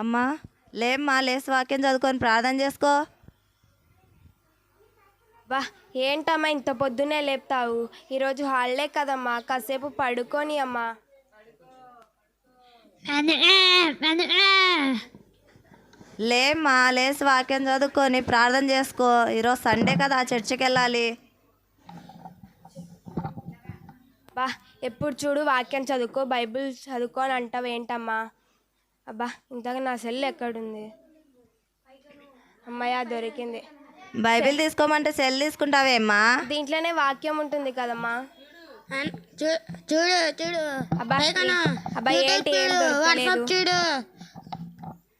అమ్మా లేమ్మా లేసి వాక్యం చదువుకొని ప్రార్థన చేసుకో. బా ఏంటమ్మా ఇంత పొద్దునే లేపుతావు? ఈరోజు హాలిడే కదమ్మా కాసేపు పడుకొని అమ్మా. లేమ్మా లేసి వాక్యం చదువుకొని ప్రార్థన చేసుకో. ఈరోజు సండే కదా చర్చికి వెళ్ళాలి. బా ఎప్పుడు చూడు వాక్యం చదువుకో బైబిల్ చదువుకో అని అంటావు ఏంటమ్మా అబ్బా ఇంతగా నా సెల్ ఎక్కడుంది? అమ్మయ్య దొరికింది. బైబిల్ తీసుకోమంటే సెల్ తీసుకుంటావేమ్మా దీంట్లోనే వాక్యం ఉంటుంది కదమ్మా. చూడు చూడు. అబ్బా పైకనా? అబ్బా యూట్యూబ్ ఏంటి ఏం దొరకలేదు? చూడు.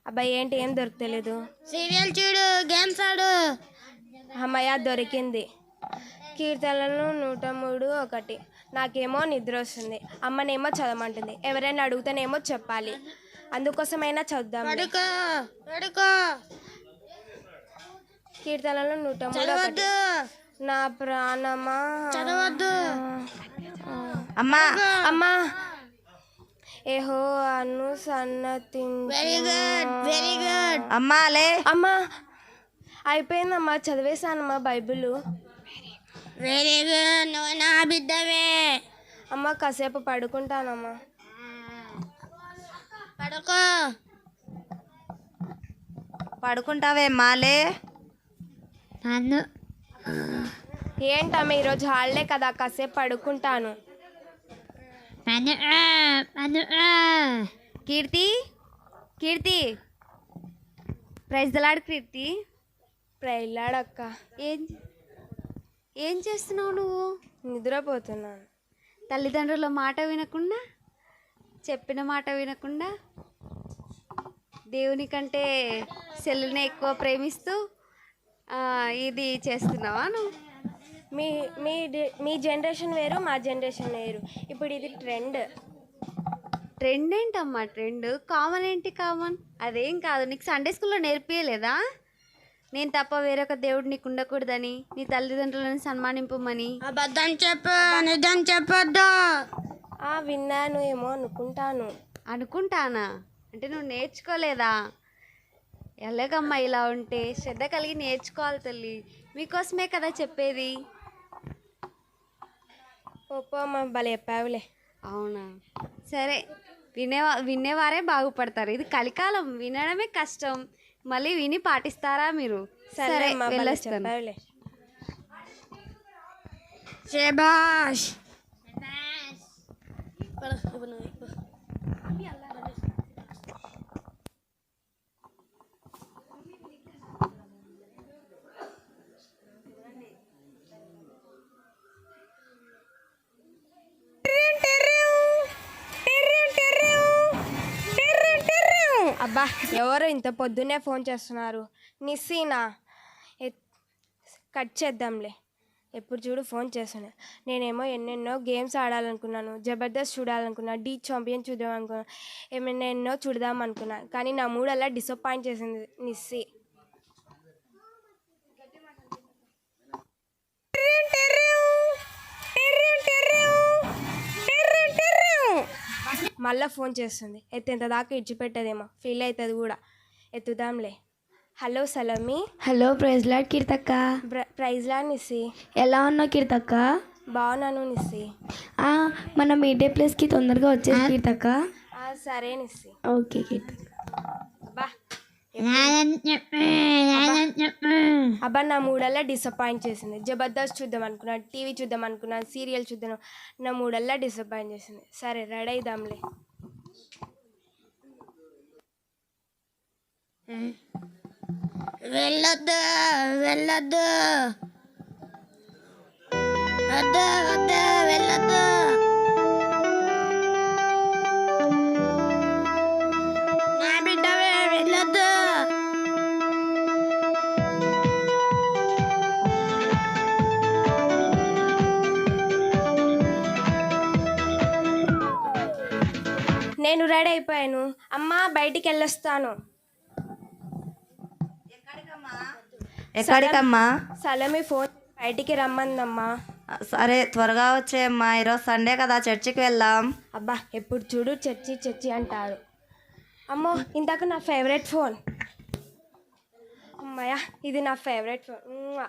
అబ్బా ఏంటి ఏం దొరకలేదు? సీరియల్ చూడు గేమ్స్ ఆడు. అమ్మయ్య దొరికింది. కీర్తనలు నూట మూడు ఒకటి. నాకేమో నిద్ర వస్తుంది. అమ్మనేమో చదవమంటుంది. ఎవరైనా అడుగుతానేమో చెప్పాలి. అందుకోసమైనా చదువుదాం కీర్తనలు నూట నా ప్రాణమా. చదవద్దు. అమ్మా. అమ్మా. ఏహో అను సన్నతి వెరీ గుడ్ వెరీ గుడ్ అమ్మా లే. అమ్మా అయిపోయిందమ్మా చదివేశానమ్మా బైబిల్. వెరీ గుడ్ నువ్వు నా బిడ్డవే. అమ్మ కాసేపు పడుకుంటానమ్మా. పడుకో. పడుకుంటావేమ్మా లే నన్ను. ఏంటమ్మా ఈరోజు హాలిడే కదా కాసేపు పడుకుంటాను. నన్ను నన్ను కీర్తి కీర్తి. ప్రైజ్ దలాడు కీర్తి. ప్రైలాడక్క ఏం ఏం చేస్తున్నావు నువ్వు? నిద్రపోతున్నాను. తల్లిదండ్రుల మాట వినకుండా చెప్పిన మాట వినకుండా దేవుని కంటే సెల్లుని ఎక్కువ ప్రేమిస్తూ ఆ, ఇది చేస్తున్నావా నువ్వు? మీ మీ మీ జనరేషన్ వేరు మా జనరేషన్ వేరు. ఇప్పుడు ఇది ట్రెండ్. ట్రెండ్ ఏంటమ్మా ట్రెండ్? కామన్ ఏంటి కామన్? అదేం కాదు. నీకు సండే స్కూల్లో నేర్పియలేదా? నేను తప్ప వేరొక దేవుడు నీకు ఉండకూడదని నీ తల్లిదండ్రులను సన్మానింపమని. అబద్ధం చెప్పు నిజం చెప్పొద్దు. విన్నాను ఏమో అనుకుంటాను. అనుకుంటానా? అంటే నువ్వు నేర్చుకోలేదా? ఎలాగమ్మా ఇలా ఉంటే? శ్రద్ధ కలిగి నేర్చుకోవాలి తల్లి. మీకోసమే కదా చెప్పేది. ఓపో అమ్మ భలే చెప్పావులే. అవునా? సరే వినేవా వినేవారే బాగుపడతారు. ఇది కలికాలం వినడమే కష్టం. మళ్ళీ విని పాటిస్తారా మీరు? సరే సరే అమ్మ Para, వెళ్ళొస్తాను చెప్పావులే శబాష్ అబ్బా ఎవరు ఇంత పొద్దున్నే ఫోన్ చేస్తున్నారు? నిస్సీనా? కట్ చేద్దాంలే. ఎప్పుడు చూడు ఫోన్ చేస్తున్నా నేనేమో ఎన్నెన్నో గేమ్స్ ఆడాలనుకున్నాను. జబర్దస్త్ చూడాలనుకున్నాను డీ ఛాంపియన్ చూద్దాం అనుకున్నా ఏమైనా ఎన్నో చూడదాం అనుకున్నా. కానీ నా మూడల్లా డిసప్పాయింట్ చేసింది నిస్సి. మళ్ళీ ఫోన్ చేస్తుంది. ఎత్తేంత దాకా ఇచ్చిపెట్టదేమో ఫీల్ అవుతుంది కూడా. ఎత్తుదాంలే. హలో సలమి. హలో ప్రైజ్ లాడ్ కీర్తక్క. ప్రైజ్లా నిస్సి. ఎలా ఉన్నావు కీర్తక్క? బాగున్నాను నిస్సి. ఆ, మన మీడే ప్లేస్కి తొందరగా వచ్చేసి కీర్తక్క. ఆ, సరే నిస్సి. ఓకే కీర్తక్క. అబ్బా. అబ్బా. నా మూడల్లా డిసప్పాయింట్ చేసింది. జబర్దస్త్ చూద్దాం అనుకున్నా టీవీ చూద్దాం అనుకున్నా సీరియల్ చూద్దాం నా మూడల్లా డిసప్పాయింట్ చేసింది. సరే రెడీ అయిదాంలే. వెళ్ళొద్దు వెళ్ళొద్దు. వద్దు వద్దు వెళ్ళొద్దు. నా బిడ్డవే వెళ్ళొద్దు. నేను రెడీ అయిపోయాను. అమ్మా బయటికి వెళ్ళొస్తాను. ఎక్కడికమ్మా? సలమి ఫోన్ బయటికి రమ్మందమ్మా. సరే త్వరగా వచ్చేయమ్మా. ఈరోజు సండే కదా చర్చికి వెళ్దాం. అబ్బా ఎప్పుడు చూడు చర్చి చర్చి అంటారు. అమ్మో ఇందాక నా ఫేవరెట్ ఫోన్. అమ్మయ్య ఇది నా ఫేవరెట్ ఫోన్. ఉమ్మా.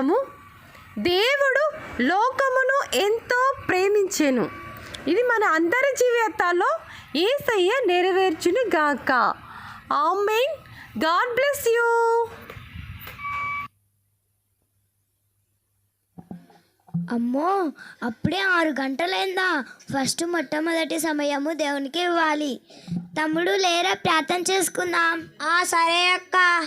వాగ్దానము దేవుడు లోకమును ఎంతో ప్రేమించెను. ఇది మన అందరి జీవితాల్లో ఏసయ్య నెరవేర్చును గాక. ఆమెన్. God bless you. అమ్మో అప్పుడే ఆరు గంటలైందా? ఫస్ట్ మొట్టమొదటి సమయము దేవునికి ఇవ్వాలి. తమ్ముడు లేరా? ప్రార్థన చేసుకుందాం. ఆ సరే అక్క.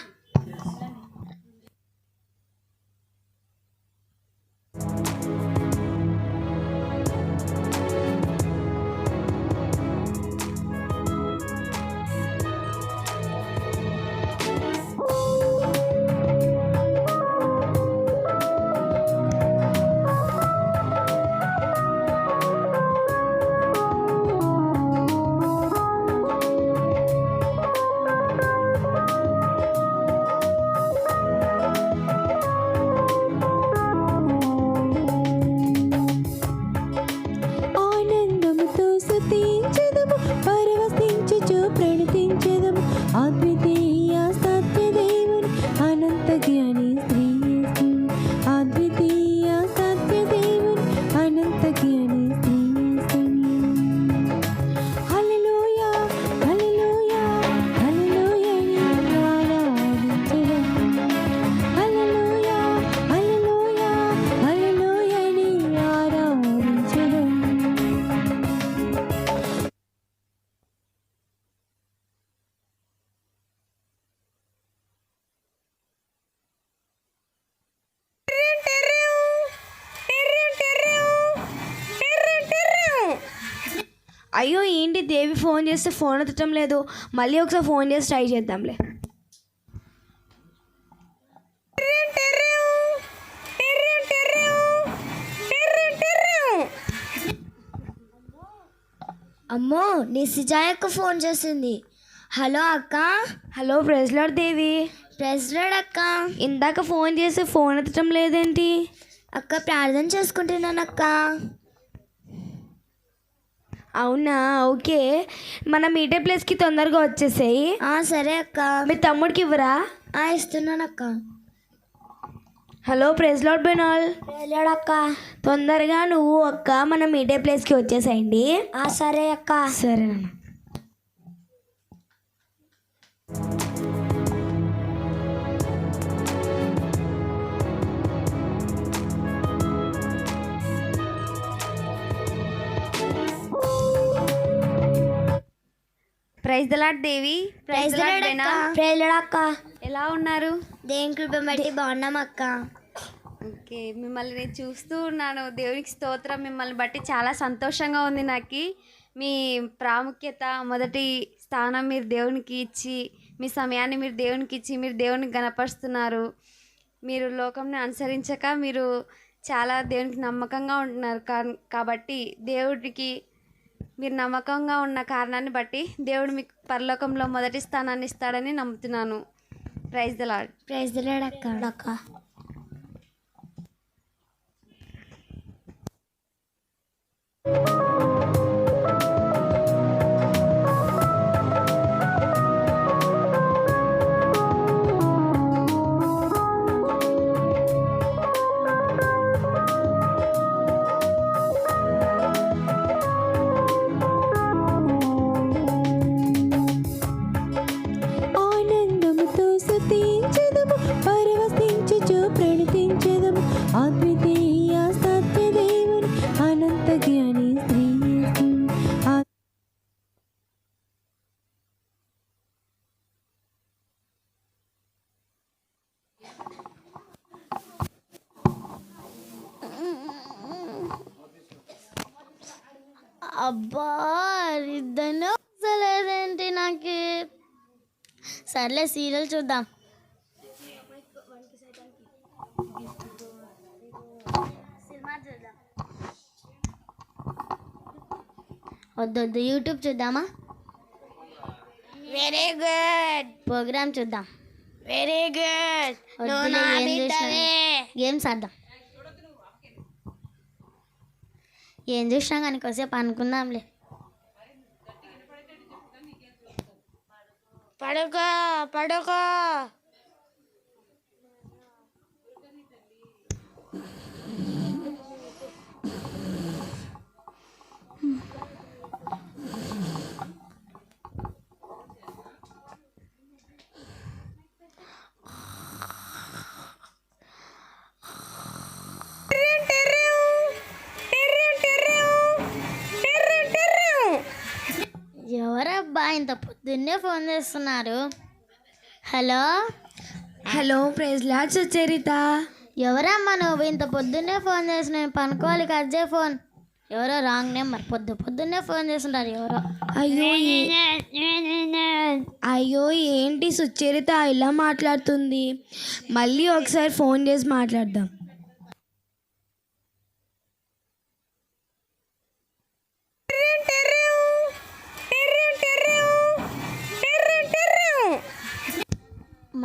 అయ్యో ఏంటి దేవి ఫోన్ చేస్తే ఫోన్ ఎత్తటం లేదు? మళ్ళీ ఒకసారి ఫోన్ చేసి ట్రై చేద్దాంలే. అమ్మో నీ సిజాయక్క ఫోన్ చేసింది. హలో అక్క. Hello praise lord Devi. Praise lord అక్క. ఇందాక ఫోన్ చేసి ఫోన్ ఎత్తటం లేదేంటి? అక్క ప్రార్థన చేసుకుంటున్నాను అక్క. అవునా? ఓకే. మన మీటే ప్లేస్కి తొందరగా వచ్చేసాయి. సరే అక్క. మీ తమ్ముడికి ఇవ్వరా? ఇస్తున్నాను అక్క. హలో ప్రెస్ లాడ్ బెనాల్. అక్క. తొందరగా నువ్వు అక్క మన మీటే ప్లేస్కి వచ్చేసేయండి. సరే అక్క. సరే praise the lord Devi. Praise the lord బెనా. అక్క. ఎలా ఉన్నారు? దేని కృప బట్టి బాగున్నాం అక్క. ఓకే మిమ్మల్ని నేను చూస్తూ ఉన్నాను. దేవునికి స్తోత్రం మిమ్మల్ని బట్టి చాలా సంతోషంగా ఉంది నాకు. మీ ప్రాముఖ్యత మొదటి స్థానం మీరు దేవునికి ఇచ్చి మీ సమయాన్ని మీరు దేవునికి ఇచ్చి మీరు దేవునికి గనపరుస్తున్నారు మీరు లోకంని అనుసరించక మీరు చాలా దేవునికి నమ్మకంగా ఉంటున్నారు. కాబట్టి దేవుడికి మీరు నమ్మకంగా ఉన్న కారణాన్ని బట్టి దేవుడు మీకు పరలోకంలో మొదటి స్థానాన్ని ఇస్తాడని నమ్ముతున్నాను. ప్రైజ్ దాడ్ ప్రైజ్ ద అక్క. అక్క. అబ్బా ఇద్దరు వస్తలేదేంటి నాకు? సర్లే సీరియల్ చూద్దాం. వద్దొద్దు యూట్యూబ్ చూద్దామా? వెరీ గుడ్ ప్రోగ్రామ్ చూద్దాం. వెరీ గుడ్ గేమ్స్ ఆడదాం. ఏం చూసినా కానీ కొద్దిసేపు అనుకుందాంలే. పడుకో పడుకో. పొద్దున్నే ఫోన్ చేస్తున్నారు. Hello? Hello praise LADS Charitha ఎవరమ్మా నువ్వు? ఇంత పొద్దున్నే ఫోన్ చేసి నేను పనుకోవాలి కజ్జే ఫోన్. ఎవరో రాంగ్ నెంబర్. పొద్దు పొద్దున్నే ఫోన్ చేస్తున్నారు ఎవరో. అయ్యో అయ్యో ఏంటి సుచరిత? ఇలా మాట్లాడుతుంది. మళ్ళీ ఒకసారి ఫోన్ చేసి మాట్లాడదాం.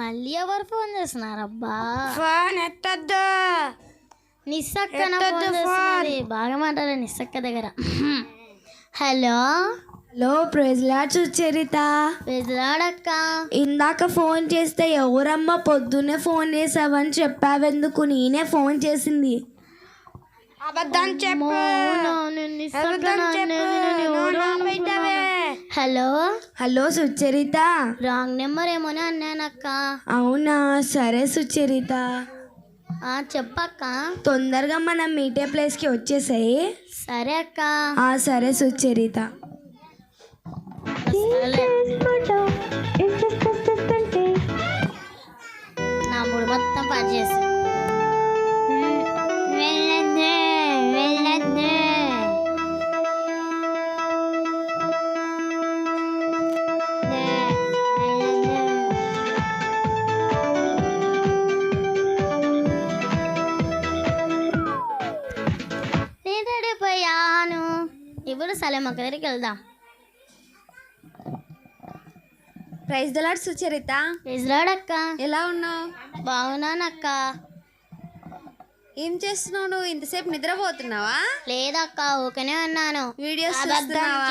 మళ్ళీ ఎవరు ఫోన్ చేస్తున్నారు అబ్బా ఫోన్ ఎత్తద్దు నిస్సక్క నా ఫోన్. చేస్తున్నది బాగా మాట్లాడే నిస్సక్క దగ్గర. Hello? Hello praise LADS Charitha వెజలాడక్క ఇందాక ఫోన్ చేస్తే ఎవరమ్మా పొద్దున్నే ఫోన్ చేసావని చెప్పావెందుకు నేనే ఫోన్ చేసింది. అబద్ధం చెప్పు. అబద్ధం చెప్పు. Hello? Hello Sucharitha. Wrong number ఏమోనే అన్నానక్క అవునా? సరే సుచరిత. ఆ, చెప్పక్క. తొందరగా మనం మీటే ప్లేస్కి వచ్చేసాయి. సరే అక్క. ఆ సరే Sucharitha. Praise the lord Sucharitha. ఇజ్రాడక్క ఎలా ఉన్నావు? బాగున్నానక్క. ఏం చేస్తున్నావు నువ్వు? ఇంతసేపు నిద్రపోతున్నావా? లేదక్క ఊకనే ఉన్నాను. వీడియోస్ చూస్తున్నావా?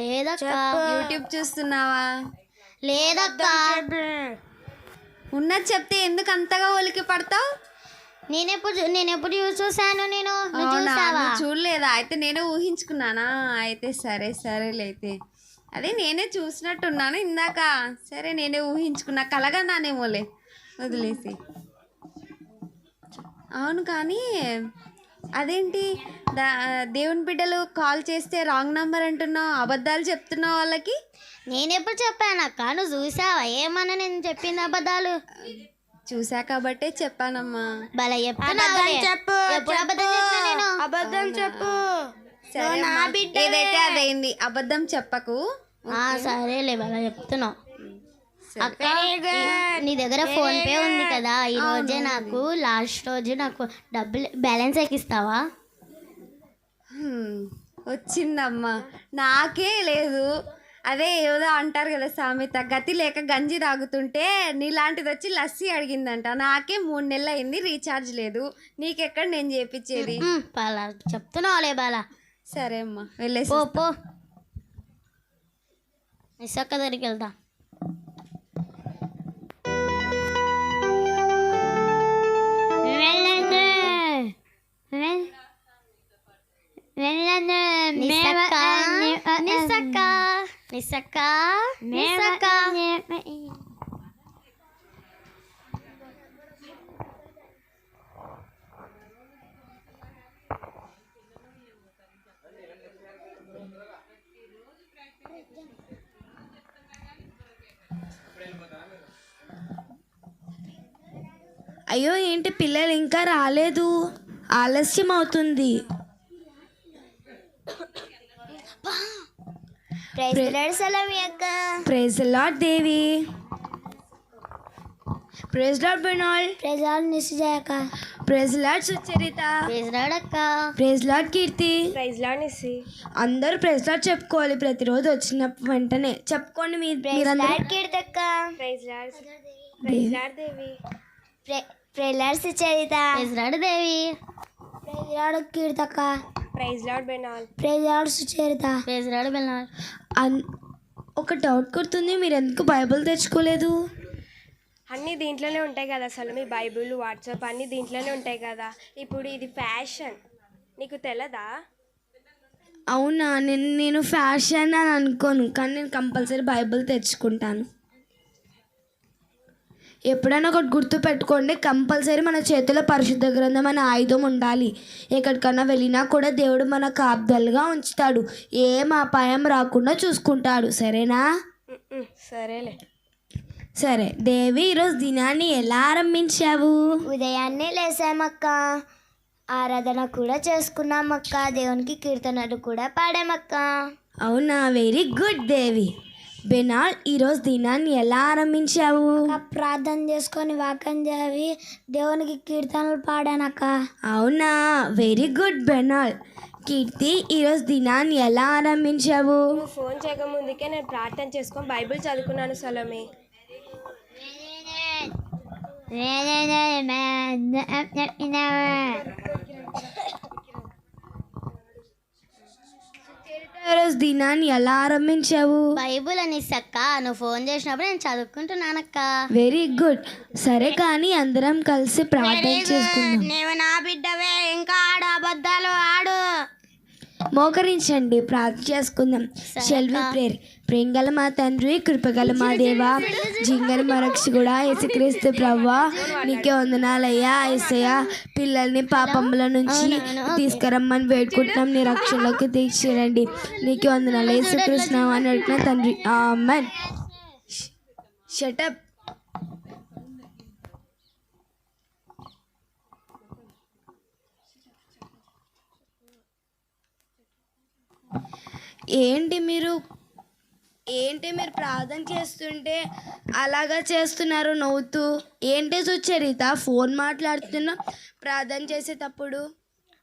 లేదక్క. యూట్యూబ్ చూస్తున్నావా? లేదక్క. ఉన్నది చెప్తే ఎందుకు అంతగా ఒలికి పడతావు? నేనెప్పుడు నేనెప్పుడు యూజ్ చూసాను నేను? చూడలేదా? అయితే నేనే ఊహించుకున్నానా? అయితే సరే సరేలే అయితే. అదే నేనే చూసినట్టున్నాను ఇందాక. సరే నేనే ఊహించుకున్నా. కలగన్నానేమోలే. వదిలేసి. అవును కానీ అదేంటి? దా దేవుని బిడ్డలు కాల్ చేస్తే రాంగ్ నంబర్ అంటున్నావు అబద్ధాలు చెప్తున్నావు వాళ్ళకి? నేనెప్పుడు చెప్పానక్క? నువ్వు చూసావా? ఏమన్నా నేను చెప్పింది అబద్ధాలు? చూసా కాబట్టే చెప్పానమ్మా. భలే చెప్తున్నావులే. చెప్పు, ఎప్పుడు అబద్ధం చెప్పినా నేను? అబద్ధం చెప్పు. సరే అమ్మా. ఏదైతే అదైంది అబద్ధం చెప్పకు. సరేలే భలే చెప్తున్నావు అక్క నీ దగ్గర ఫోన్ పే ఉంది కదా ఈ రోజే నాకు లాస్ట్ రోజు నాకు డబ్బులు బ్యాలెన్స్ ఎక్కిస్తావా? వచ్చిందమ్మా. నాకే లేదు. అదే ఏదో అంటారు కదా సామెత గతి లేక గంజి తాగుతుంటే నీలాంటిది వచ్చి లస్సీ అడిగిందంట. నాకే మూడు నెలలు అయింది రీఛార్జ్ లేదు. నీకెక్కడ నేను చేపించేది? చెప్తున్నావులే బాలా. సరే అమ్మా వెళ్ళేసి పో. పో నిస్సక్క దగ్గరికి వెళ్తా నిస్సక్క అయ్యో ఏంటి పిల్లలు ఇంకా రాలేదు? ఆలస్యం అవుతుంది. ప్రైజ్ సలామి అక్క. Praise lord Devi. Praise lord బెనాల్ praise lord నిశ్చయక praise lord Sucharitha. Praise lord అక్క. Praise lord Keerthi. ప్రైజ్ లానిసి అందరూ ప్రైజ్ లాడ్ చెప్పుకోవాలి ప్రతిరోజు వచ్చిన వెంటనే. చెప్పుకోండి మీ మీరందరూ కీర్తక్క praise lord praise lord Devi praise lord praise lord Devi. Praise lord కీర్తక్క. Praise lord బెనాల్. Praise lord Sucharitha. Praise lord Bellal అన్ ఒక డౌట్ కొడుతుంది మీరు ఎందుకు బైబిల్ తెచ్చుకోలేదు? అన్నీ దీంట్లోనే ఉంటాయి కదా అసలు మీ బైబిల్ వాట్సాప్ అన్నీ దీంట్లోనే ఉంటాయి కదా. ఇప్పుడు ఇది ఫ్యాషన్. నీకు తెలదా? అవునా నేను నేను ఫ్యాషన్ అని అనుకోను కానీ నేను కంపల్సరీ బైబిల్ తెచ్చుకుంటాను. ఎప్పుడైనా ఒకటి గుర్తు పెట్టుకోండి కంపల్సరీ మన చేతిలో పరిశుద్ధ గ్రంథం అనే ఆయుధం ఉండాలి. ఎక్కడికన్నా వెళ్ళినా కూడా దేవుడు మన కాపుదలుగా ఉంచుతాడు. ఏం అపాయం రాకుండా చూసుకుంటాడు. సరేనా? సరేలే. సరే దేవి ఈరోజు దినాన్ని ఎలా ఆరంభించావు? ఉదయాన్నే లేసామక్క. ఆరాధన కూడా చేసుకున్నామక్క. దేవునికి కీర్తనలు కూడా పాడామక్క. అవునా? వెరీ గుడ్ దేవి. బెనాల్ ఈరోజు దినాన్ని ఎలా ఆరంభించావు ప్రార్థన చేసుకొని వాక్యం చదివి దేవునికి కీర్తనలు పాడానక్క అవునా వెరీ గుడ్ బెనాల్ కీర్తి ఈరోజు దినాన్ని ఎలా ఆరంభించావు నువ్వు ఫోన్ చేయకముందుకే నేను ప్రార్థన చేసుకొని బైబిల్ చదువుకున్నాను సలోమి ఈరోజు దినాన్ని ఎలా ఆరంభించావు? బైబుల్ అని అక్క నువ్వు ఫోన్ చేసినప్పుడు నేను చదువుకుంటున్నానక్క. Very good. సరే కానీ అందరం కలిసి ప్రార్థన చేసుకుందాం. నా బిడ్డవే ఇంకా ఆడు అబద్ధాలు ఆడు. మోకరించండి ప్రార్థన చేసుకుందాం. షెల్వి ప్రేర్ ప్రేంగల మా తండ్రి కృపగల మా దేవ. జింగల మా రక్షకుడా యేసుక్రీస్తు ప్రవ్వా. నీకే వందనాలయ్యా ఏసయ్యా. పిల్లల్ని పాపముల నుంచి తీసుకురమ్మని వేడుకుంటున్నాం. నీ రక్షణలోకి తీసుకురండి నీకే వందనాలు. యేసుకృష్ణ అని అడిగిన తండ్రి. ఆమెన్. షటప్ ఏంటి మీరు ఏంటి మీరు ప్రార్థన చేస్తుంటే అలాగా చేస్తున్నారు నవ్వుతూ? ఏంటి సుచరిత? ఫోన్ మాట్లాడుతున్నా ప్రార్థన చేసేటప్పుడు?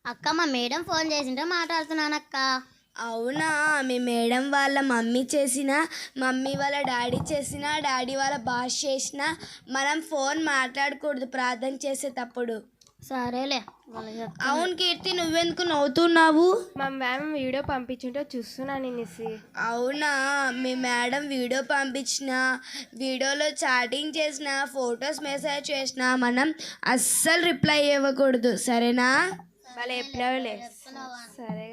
అక్క మా మేడం ఫోన్ చేసింటే మాట్లాడుతున్నానక్క. అవునా? మీ మేడం వాళ్ళ మమ్మీ చేసిన మమ్మీ వాళ్ళ డాడీ చేసిన డాడీ వాళ్ళ బాస్ చేసిన మనం ఫోన్ మాట్లాడకూడదు ప్రార్థన చేసేటప్పుడు. సరేలే అవును కీర్తి నువ్వెందుకు నవ్వుతున్నావు? మా మ్యామ్ వీడియో పంపించుంటే చూస్తున్నాను నిసి అవునా? మీ మేడం వీడియో పంపించిన వీడియోలో చాటింగ్ చేసిన ఫొటోస్ మెసేజ్ చేసిన మనం అస్సలు రిప్లై ఇవ్వకూడదు సరేనా? వాళ్ళు చెప్పినవిలే సరే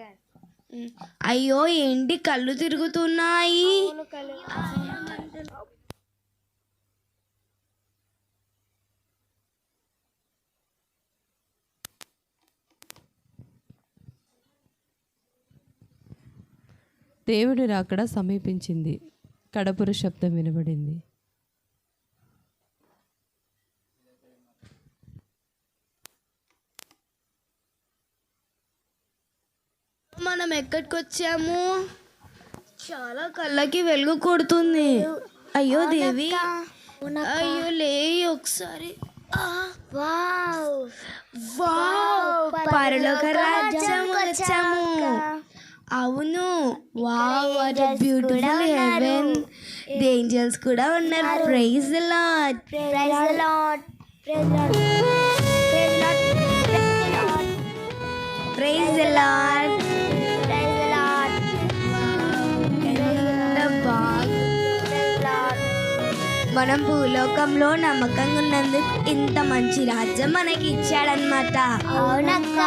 అయ్యో ఏంటి కళ్ళు తిరుగుతున్నాయి? దేవుడి రాకడ సమీపించింది. కడపుర శబ్దం వినబడింది. మనం ఎక్కడికి వచ్చాము చాలా కళ్ళకి వెలుగు కొడుతుంది. అయ్యో దేవి. అయ్యో లే ఒకసారి. పరలోక రాజ్యం వచ్చాము. అవును wow what beautiful heaven angels కూడా ఉన్నారు praise lord praise lord praise బాగా మనం భూలోకంలో నమ్మకంగా ఉన్నందుకు ఇంత మంచి రాజ్యం మనకి ఇచ్చాడనమాట అవునక్క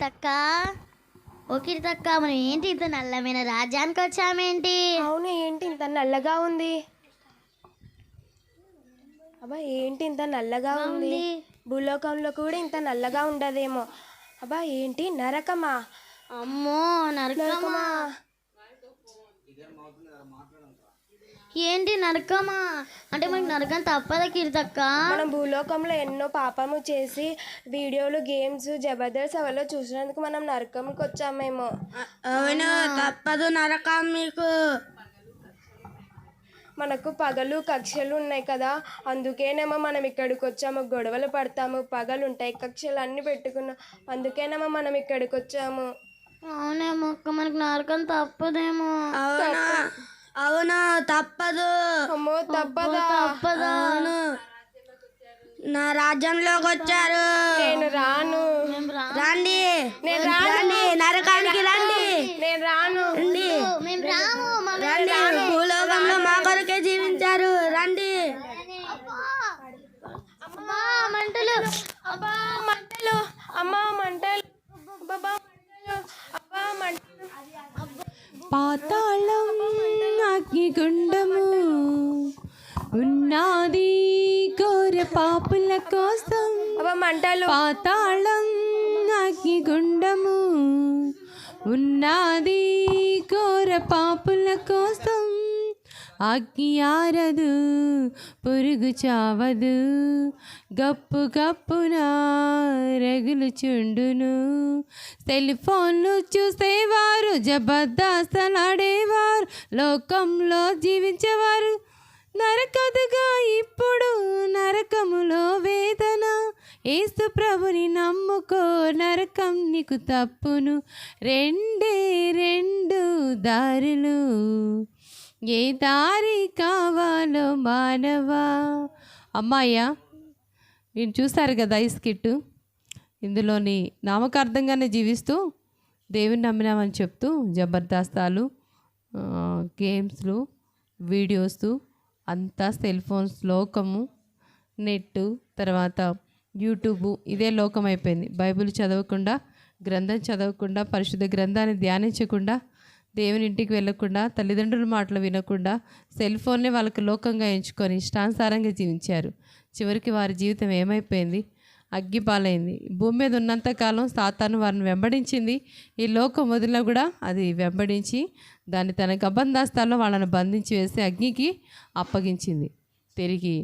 కీర్తక్క? ఓ కీర్తక్క మనం ఏంటి ఇంత నల్లమైన రాజ్యానికి వచ్చామేంటి? అవును ఏంటి ఇంత నల్లగా ఉంది? అబ్బా ఏంటి ఇంత నల్లగా ఉంది? భూలోకంలో కూడా ఇంత నల్లగా ఉండదేమో. అబ్బా ఏంటి? నరకమా? అమ్మో నరకమా? ఏంటి నరకమా? అంటే మనకి నరకం తప్పదా కీర్తక్క? మనం భూలోకంలో ఎన్నో పాపము చేసి వీడియోలు గేమ్స్ జబర్దస్త్ అవలో చూసినందుకు మనం నరకంకి వచ్చామేమో. అవును? తప్పదు నరకం మీకు. మనకు పగలు కక్షలు ఉన్నాయి కదా. అందుకేనేమో మనం ఇక్కడికి వచ్చాము గొడవలు పడతాము పగలు ఉంటాయి కక్షలు అన్ని పెట్టుకున్నాం. అందుకేనేమో మనం ఇక్కడికి వచ్చాము. అవునేమో మనకి నరకం తప్పదేమో. అవునా? అవును తప్పదు. అమ్మో తప్పదా? తప్పదా. నా రాజ్యంలోకి వచ్చారు. నేను రాను. రండి. నేను రాను. రండి. నరకానికి రండి నేను రాను రండి మేము రాము మా రండి భూలోకంలో మా కొరకే జీవించారు రండి అబ్బా, మంటలు అబ్బా మంటలు అమ్మా మంటలు అబ్బా మంటలు అబ్బా మంటలు పాతాళం అగ్నిగుండము. ఉన్నది కోర పాపుల కోసం. మంటలు. పాతాళం అగ్నిగుండము. ఉన్నది కోర పాపుల కోసం. ఆజ్ఞయారదు పురుగు చావదు. గప్పు గప్పున రగులు చుండును. సెల్ ఫోన్లు చూసేవారు జబర్దస్తలాడేవారు. లోకంలో జీవించేవారు నరకదుగా ఇప్పుడు నరకములో వేదన. ఏసు ప్రభుని నమ్ముకో నరకం నీకు తప్పును. రెండే రెండు దారులు. ఏ దారి కావాలో మానవా? అమ్మాయ్యా నేను చూస్తారు కదా ఈ స్కిట్. ఇందులోని నామకార్థంగానే జీవిస్తూ దేవుని నమ్మినామని చెప్తూ జబర్దస్తాలు గేమ్స్లు వీడియోస్ అంతా సెల్ ఫోన్స్ లోకము నెట్ తర్వాత యూట్యూబ్ ఇదే లోకం అయిపోయింది బైబిల్ చదవకుండా గ్రంథం చదవకుండా పరిశుద్ధ గ్రంథాన్ని ధ్యానించకుండా దేవుని ఇంటికి వెళ్ళకుండా తల్లిదండ్రుల మాటలు వినకుండా సెల్ ఫోన్నే వాళ్ళకి లోకంగా ఎంచుకొని ఇష్టానుసారంగా జీవించారు. చివరికి వారి జీవితం ఏమైపోయింది? అగ్గిపాలైంది భూమి మీద ఉన్నంతకాలం సాతాను వారిని వెంబడించింది. ఈ లోకం వదిలినా కూడా అది వెంబడించి దాన్ని తన గబంధాస్తాల్లో వాళ్ళని బంధించి వేసి అగ్నికి అప్పగించింది. తిరిగి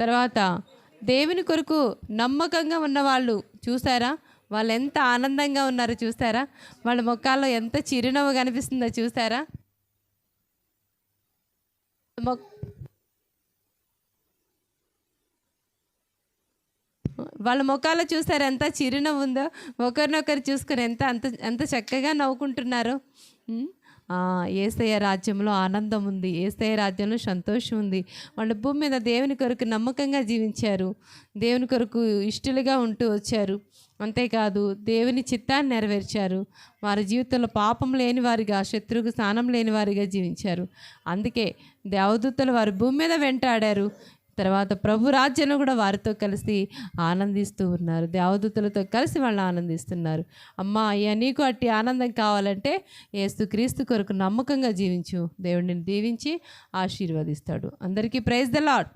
తర్వాత దేవుని కొరకు నమ్మకంగా ఉన్నవాళ్ళు చూసారా వాళ్ళు ఎంత ఆనందంగా ఉన్నారో చూసారా? వాళ్ళ ముఖాల్లో ఎంత చిరునవ్వు కనిపిస్తుందో చూసారా? మొ- వాళ్ళ ముఖాల్లో చూసారు ఎంత చిరునవ్వు ఉందో? ఒకరినొకరు చూసుకొని ఎంత అంత ఎంత చక్కగా నవ్వుకుంటున్నారు. ఉమ్, ఏసయ్య రాజ్యంలో ఆనందం ఉంది. ఏసయ్య రాజ్యంలో సంతోషం ఉంది. వాళ్ళ భూమి మీద దేవుని కొరకు నమ్మకంగా జీవించారు. దేవుని కొరకు ఇష్టలుగా ఉంటూ వచ్చారు. అంతేకాదు దేవుని చిత్తాన్ని నెరవేర్చారు. వారి జీవితంలో పాపం లేని వారిగా శత్రువుకు స్నానం లేని వారిగా జీవించారు. అందుకే దేవదూతలు వారి భూమి మీద వెంటాడారు. తర్వాత ప్రభు రాజ్యంలో కూడా వారితో కలిసి ఆనందిస్తూ ఉన్నారు. దేవదూతలతో కలిసి వాళ్ళు ఆనందిస్తున్నారు. అమ్మా అయ్యా నీకు అట్టి ఆనందం కావాలంటే ఏస్తు క్రీస్తు కొరకు నమ్మకంగా జీవించు. దేవుడిని దీవించి ఆశీర్వదిస్తాడు. అందరికీ ప్రైజ్ ద లాడ్